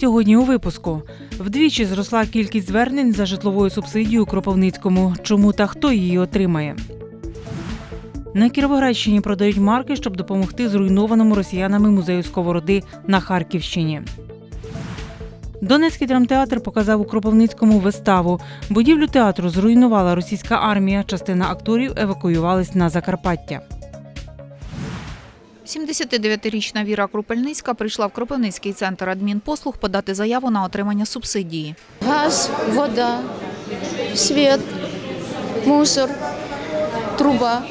Сьогодні у випуску вдвічі зросла кількість звернень за житловою субсидією Кропивницькому. Чому та хто її отримає? На Кіровоградщині продають марки, щоб допомогти зруйнованому росіянами музею сковороди на Харківщині. Донецький драмтеатр показав у Кропивницькому виставу. Будівлю театру зруйнувала російська армія. Частина акторів евакуювались на Закарпаття. 79-річна Віра Крупельницька прийшла в Кропивницький центр адмінпослуг подати заяву на отримання субсидії. Газ, вода, світ, мусор, труба.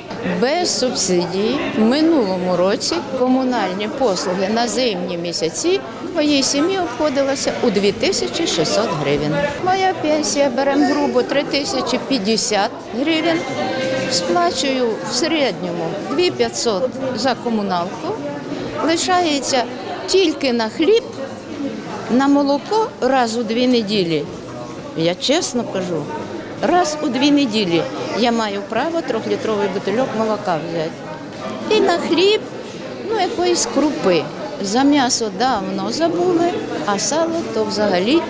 Без субсидії в минулому році комунальні послуги на зимні місяці моїй сім'ї обходилася у 2600 гривень. Моя пенсія беремо грубо 3050 гривень. Сплачую в середньому 2500 за комуналку. Лишається тільки на хліб на молоко раз у дві неділі. Я чесно кажу, раз у дві неділі я маю право трьохлітровий бутильок молока взяти. І на хліб, ну, якоїсь крупи. За м'ясо давно забули, а сало то взагалі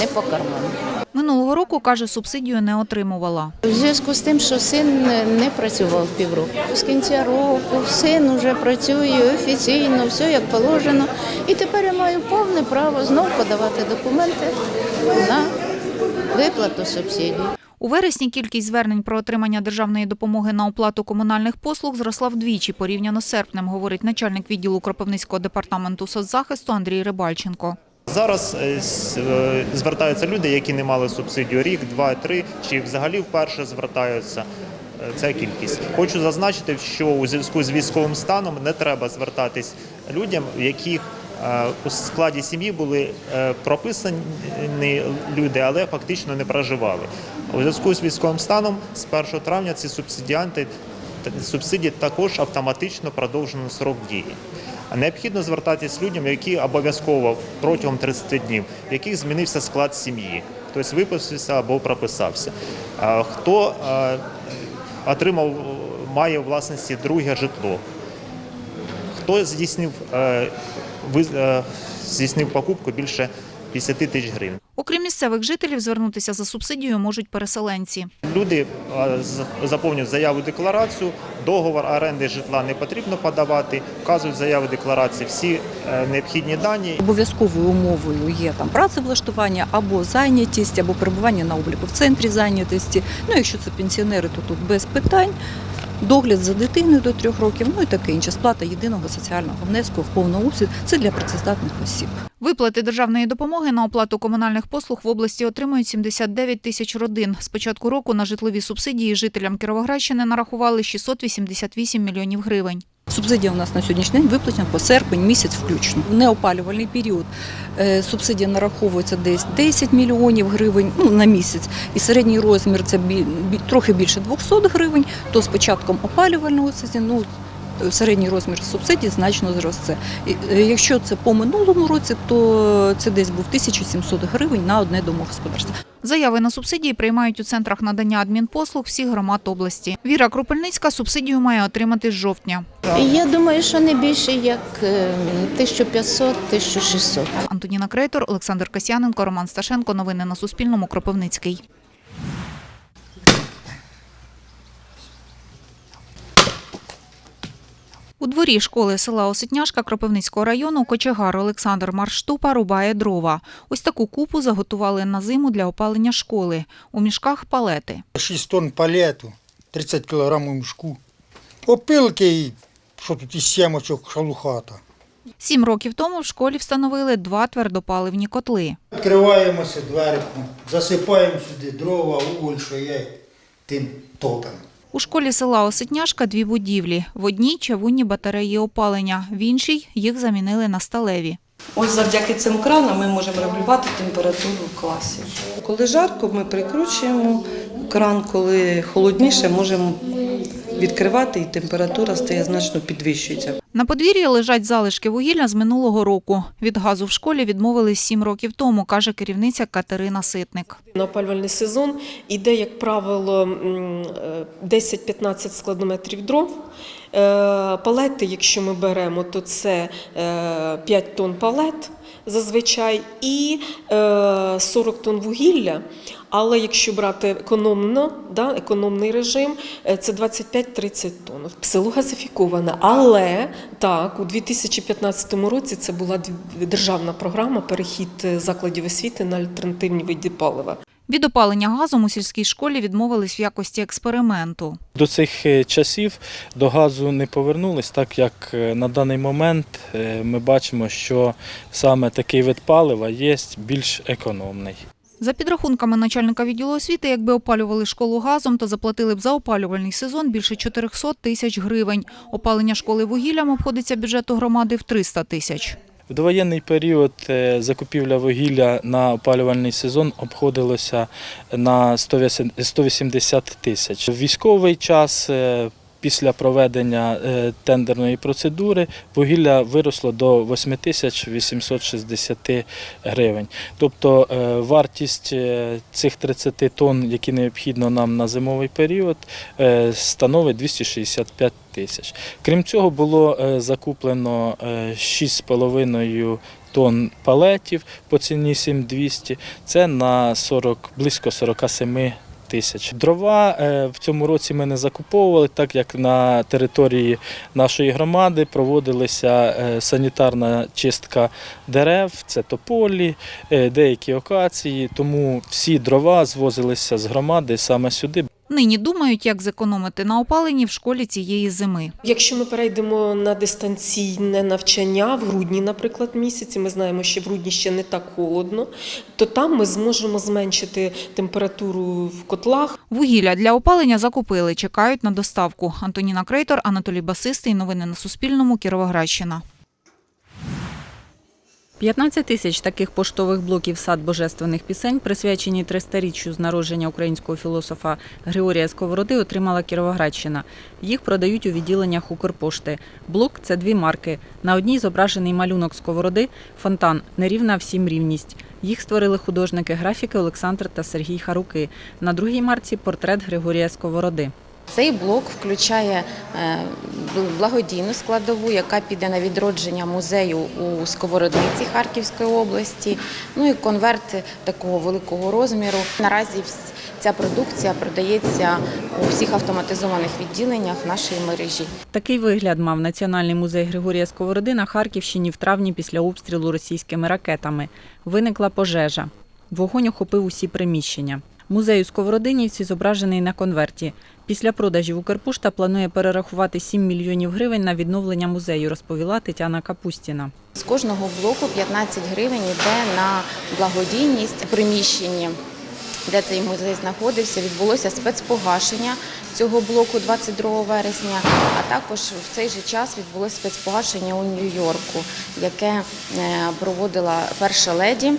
не по карману. Минулого року, каже, субсидію не отримувала. У зв'язку з тим, що син не працював півроку. З кінця року син вже працює офіційно, все як положено. І тепер я маю повне право знов подавати документи на виплату субсидій. У вересні кількість звернень про отримання державної допомоги на оплату комунальних послуг зросла вдвічі порівняно з серпнем, говорить начальник відділу Кропивницького департаменту соцзахисту Андрій Рибальченко. Зараз е, е, звертаються люди, які не мали субсидію рік, два, три, чи взагалі вперше звертаються. Е, Ця кількість. Хочу зазначити, що у зв'язку з військовим станом не треба звертатись людям, в яких е, у складі сім'ї були прописані люди, але фактично не проживали. У зв'язку з військовим станом з 1 травня ці субсидіанти субсидії також автоматично продовжено срок дії. Необхідно звертатись людям, які обов'язково протягом 30 днів, в яких змінився склад сім'ї, хтось виписався або прописався. Хто отримав, має у власності друге житло, хто здійснив, е, е, здійснив покупку більше 50 тисяч гривень. Окрім місцевих жителів, звернутися за субсидією можуть переселенці. Люди е, з- заповнюють заяву декларацію, договор оренди житла не потрібно подавати, вказують заяву декларації всі е, необхідні дані. Обов'язковою умовою є там працевлаштування або зайнятість, або перебування на обліку в центрі зайнятості. Ну, якщо це пенсіонери, то тут без питань. Догляд за дитиною до трьох років, ну і таке інше. Сплата єдиного соціального внеску в повному обсязі – це для працездатних осіб. Виплати державної допомоги на оплату комунальних послуг в області отримують 79 тисяч родин. З початку року на житлові субсидії жителям Кіровоградщини нарахували 688 мільйонів гривень. Субсидія у нас на сьогоднішній день виплачена по серпень місяць включно. В неопалювальний період е, субсидія нараховується десь 10 мільйонів гривень ну, на місяць, і середній розмір це трохи більше 200 гривень, то з початком опалювального сезону ну, середній розмір субсидій значно зросте. Е, Якщо це по минулому році, то це десь був 1700 гривень на одне домогосподарство. Заяви на субсидії приймають у центрах надання адмінпослуг всіх громад області. Віра Крупельницька субсидію має отримати з жовтня. Я думаю, що не більше як е, 1500-1600. Антоніна Крейтор, Олександр Касяненко, Роман Сташенко. Новини на Суспільному. Кропивницький. У дворі школи села Осетняшка Кропивницького району кочегар Олександр Марштупа рубає дрова. Ось таку купу заготували на зиму для опалення школи. У мішках палети. 6 тонн палету, 30 кг у мішку. Опилки і що тут із сімочок шалухата. Сім років тому в школі встановили два твердопаливні котли. Відкриваємося дверку, засипаємо сюди дрова, уголь, що є тим топим. У школі села Осетняшка дві будівлі. В одній чавунні батареї опалення, в іншій їх замінили на сталеві. Ось завдяки цим кранам ми можемо регулювати температуру в класі. Коли жарко, ми прикручуємо кран, коли холодніше, можемо відкривати, і температура стає значно підвищується. На подвір'ї лежать залишки вугілля з минулого року. Від газу в школі відмовились сім років тому, каже керівниця Катерина Ситник. На опалювальний сезон іде, як правило, м, е, 10-15 складнометрів дров. Е, Палети, якщо ми беремо, то це е, 5 тонн палет зазвичай і е, 40 тонн вугілля. Але якщо брати економно, да, економний режим, е, це 25-30 тонн. Село газифіковане, але так, у 2015 році це була державна програма перехід е, закладів освіти на альтернативні види палива. Від опалення газом у сільській школі відмовились в якості експерименту. До цих е, часів до газу не повернулись, так як е, на даний момент е, ми бачимо, що саме такий вид палива є більш економний. За підрахунками начальника відділу освіти, якби опалювали школу газом, то заплатили б за опалювальний сезон більше 400 тисяч гривень. Опалення школи вугіллям обходиться бюджету громади в 300 тисяч. В довоєнний період е, закупівля вугілля на опалювальний сезон обходилося на 180 тисяч. В військовий час е, після проведення е, тендерної процедури вугілля виросло до 8 тисяч 860 гривень. Тобто е, вартість е, цих 30 тонн, які необхідно нам на зимовий період, становить 265 тисяч. Крім цього, було закуплено е, 6,5 тонн палетів по ціні 7200. Це на 40, близько 47 тисяч. Дрова е, в цьому році ми не закуповували, так як на території нашої громади проводилася е, санітарна чистка дерев, це тополі, е, деякі окації, тому всі дрова звозилися з громади саме сюди. Нині думають, як зекономити на опаленні в школі цієї зими. Якщо ми перейдемо на дистанційне навчання в грудні, наприклад, місяці, ми знаємо, що в грудні ще не так холодно, то там ми зможемо зменшити температуру в котлах. Вугілля для опалення закупили, чекають на доставку. Антоніна Крейтор, Анатолій Басистий. Новини на Суспільному. Кіровоградщина. 15 тисяч таких поштових блоків сад божественних пісень, присвячені 300-річчю з народження українського філософа Григорія Сковороди, отримала Кіровоградщина. Їх продають у відділеннях Укрпошти. Блок це дві марки. На одній зображений малюнок Сковороди, фонтан нерівна всім рівність. Їх створили художники графіки Олександр та Сергій Харуки. На другій марці портрет Григорія Сковороди. Цей блок включає е, благодійну складову, яка піде на відродження музею у Сковородниці Харківської області. Ну і конверт такого великого розміру. Наразі ця продукція продається у всіх автоматизованих відділеннях нашої мережі. Такий вигляд мав Національний музей Григорія Сковороди на Харківщині в травні після обстрілу російськими ракетами. Виникла пожежа. Вогонь охопив усі приміщення. Музей у Сковородинівці зображений на конверті. Після продажів Укрпошта планує перерахувати 7 мільйонів гривень на відновлення музею, розповіла Тетяна Капустіна. З кожного блоку 15 гривень йде на благодійність приміщенні. Де цей музей знаходився, відбулося спецпогашення цього блоку 22 вересня. А також в цей же час відбулося спецпогашення у Нью-Йорку, яке е, проводила перша леді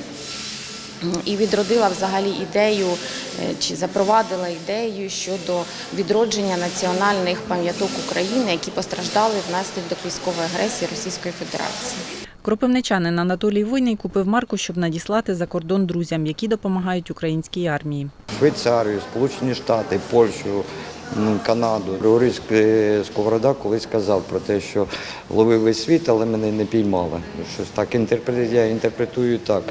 і відродила взагалі ідею е, чи запровадила ідею щодо відродження національних пам'яток України, які постраждали внаслідок військової агресії Російської Федерації. Кропивничанин Анатолій Войний купив марку, щоб надіслати за кордон друзям, які допомагають українській армії. Швейцарію, Сполучені Штати, Польщу, Канаду. Григорій Сковорода колись сказав про те, що ловив весь світ, але мене не піймали. Щось так інтерпретую, я інтерпретую так.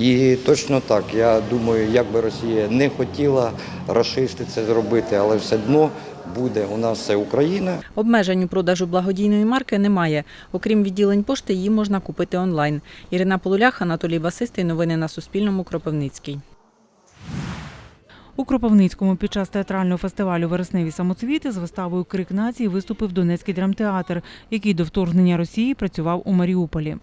І точно так. Я думаю, як би Росія не хотіла расисти це зробити, але все одно буде у нас це Україна. Обмежень у продажу благодійної марки немає. Окрім відділень пошти, її можна купити онлайн. Ірина Полулях, Анатолій Басистий. Новини на Суспільному. Кропивницький. У Кропивницькому під час театрального фестивалю Вересневі самоцвіти з виставою Крик нації виступив Донецький драмтеатр, який до вторгнення Росії працював у Маріуполі.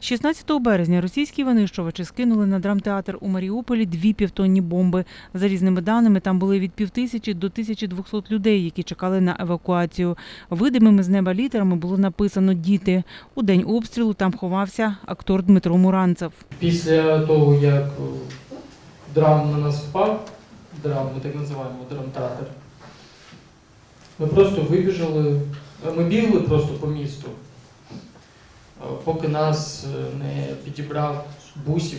16 березня російські винищувачі скинули на драмтеатр у Маріуполі дві півтонні бомби. За різними даними, там були від півтисячі до 1200 людей, які чекали на евакуацію. Видимими з неба літерами було написано Діти. У день обстрілу там ховався актор Дмитро Муранцев. Після того, як драм на нас впав, драм, так називаємо драмтеатр, Ми просто вибіжали, ми бігли просто по місту, е, поки нас е, не підібрав бусів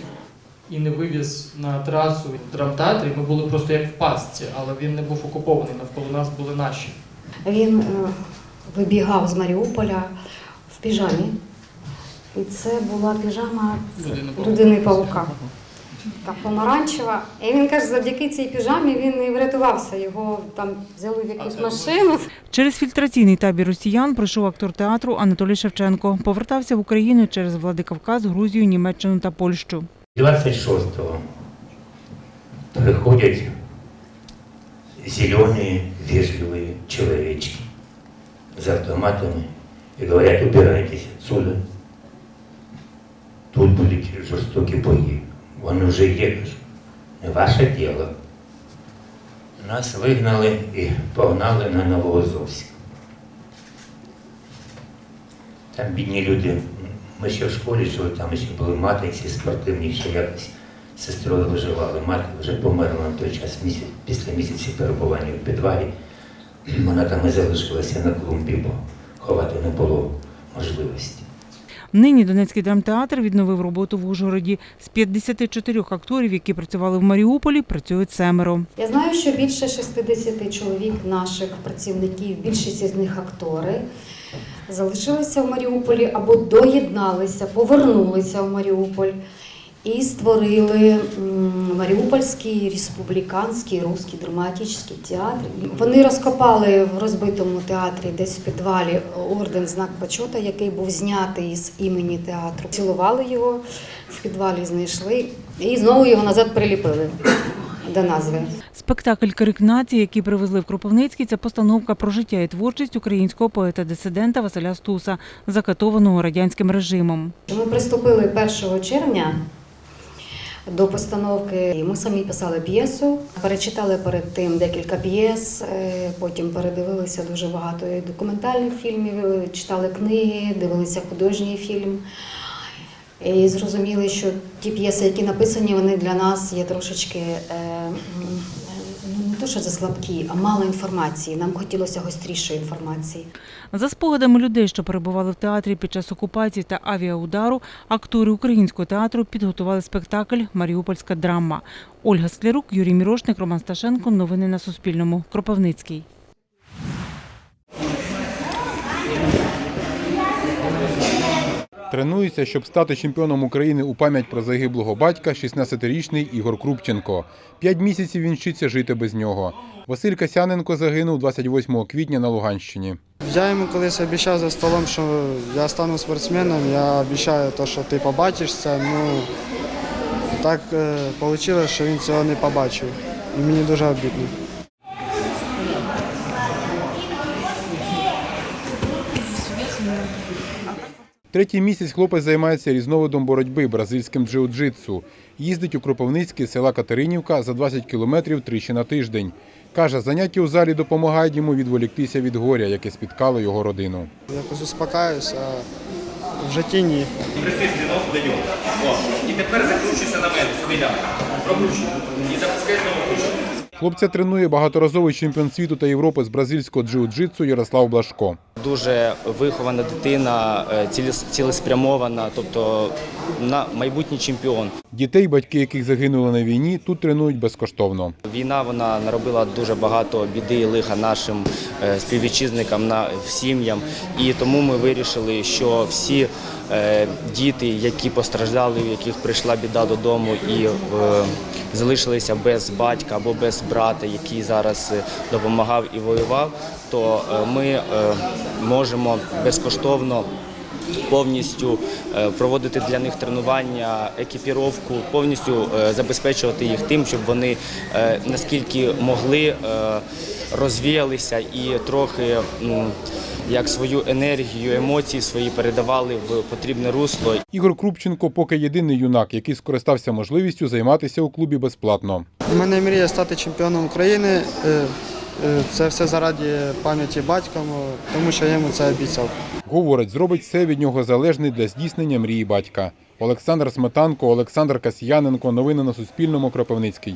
і не вивіз на трасу в драмтеатрі. Ми були просто як в пастці, але він не був окупований, навколо нас були наші. Він е, вибігав з Маріуполя в піжамі. І це була піжама Людини павука. Так, помаранчева. І він каже, завдяки цій піжамі він і врятувався. Його там взяли в якусь машину. Через фільтраційний табір росіян пройшов актор театру Анатолій Шевченко. Повертався в Україну через Владикавказ, Грузію, Німеччину та Польщу. 26-го приходят зеленые, вежливые человечки с автоматами и говорят, убирайтесь отсюда. Тут будуть жорстокі бої. Вони вже є. Не ваше діло. Нас вигнали і погнали на Новоозовськ. Там бідні люди. Ми ще в школі жили, там ще були матиці спортивні, ще якось сестрою виживали. Мати вже померла на той час місяць, після місяців перебування в підвалі. Вона там і залишилася на клумбі, бо ховати не було можливості. Нині Донецький драмтеатр відновив роботу в Ужгороді. З 54 акторів, які працювали в Маріуполі, працюють семеро. Я знаю, що більше 60 чоловік наших працівників, більшість з них актори, залишилися в Маріуполі або доєдналися, повернулися в Маріуполь і створили Маріупольський республіканський русський драматичний театр. Вони розкопали в розбитому театрі, десь в підвалі, орден знак почота, який був знятий з імені театру. Цілували його в підвалі, знайшли і знову його назад приліпили до назви. Спектакль Крик нації, який привезли в Кропивницький, це постановка про життя і творчість українського поета-дисидента Василя Стуса, закатованого радянським режимом. Ми приступили 1 червня до постановки. Ми самі писали п'єсу, перечитали перед тим декілька п'єс, е, потім передивилися дуже багато і документальних фільмів, читали книги, дивилися художній фільм. І зрозуміли, що ті п'єси, які написані, вони для нас є трошечки е, ну, не то, що заслабкі, а мало інформації. Нам хотілося гострішої інформації. За спогадами людей, що перебували в театрі під час окупації та авіаудару, актори українського театру підготували спектакль Маріупольська драма. Ольга Склярук, Юрій Мірошник, Роман Сташенко. Новини на Суспільному. Кропивницький. Тренується, щоб стати чемпіоном України у пам'ять про загиблого батька 16-річний Ігор Крупченко. П'ять місяців він вчиться жити без нього. Василь Касяненко загинув 28 квітня на Луганщині. Я йому колись обіцяв за столом, що я стану спортсменом, я обіцяю те, що ти побачишся. Ну так вийшло, що він цього не побачив. І мені дуже обідно. Третій місяць хлопець займається різновидом боротьби бразильським джиу-джитсу. Їздить у Кропивницьке з села Катеринівка за 20 кілометрів тричі на тиждень. Каже, заняття у залі допомагають йому відволіктися від горя, яке спіткало його родину. Якось успокаюся, а в житті ні. Присись спиною до нього. І тепер закручуйся на мене, сюди. Прокручуй. І запускай знову кручу. Хлопця тренує багаторазовий чемпіон світу та Європи з бразильського джиу-джитсу Ярослав Блашко. Дуже вихована дитина, е, цілеспрямована, тобто на майбутній чемпіон. Дітей, батьки яких загинули на війні, тут тренують безкоштовно. Війна вона наробила дуже багато біди і лиха нашим е, співвітчизникам, на сім'ям. І тому ми вирішили, що всі діти, які постраждали, у яких прийшла біда додому і е, залишилися без батька або без брата, який зараз е, допомагав і воював, то е, ми е, можемо безкоштовно повністю е, проводити для них тренування, екіпіровку, повністю е, забезпечувати їх тим, щоб вони е, наскільки могли е, розвіялися і трохи м, як свою енергію, емоції свої передавали в потрібне русло. Ігор Крупченко поки єдиний юнак, який скористався можливістю займатися у клубі безплатно. У мене мрія стати чемпіоном України. Е, е, Це все заради пам'яті батька, тому що я йому це обіцяв. Говорить, зробить все від нього залежне для здійснення мрії батька. Олександр Сметанко, Олександр Касьяненко. Новини на Суспільному. Кропивницький.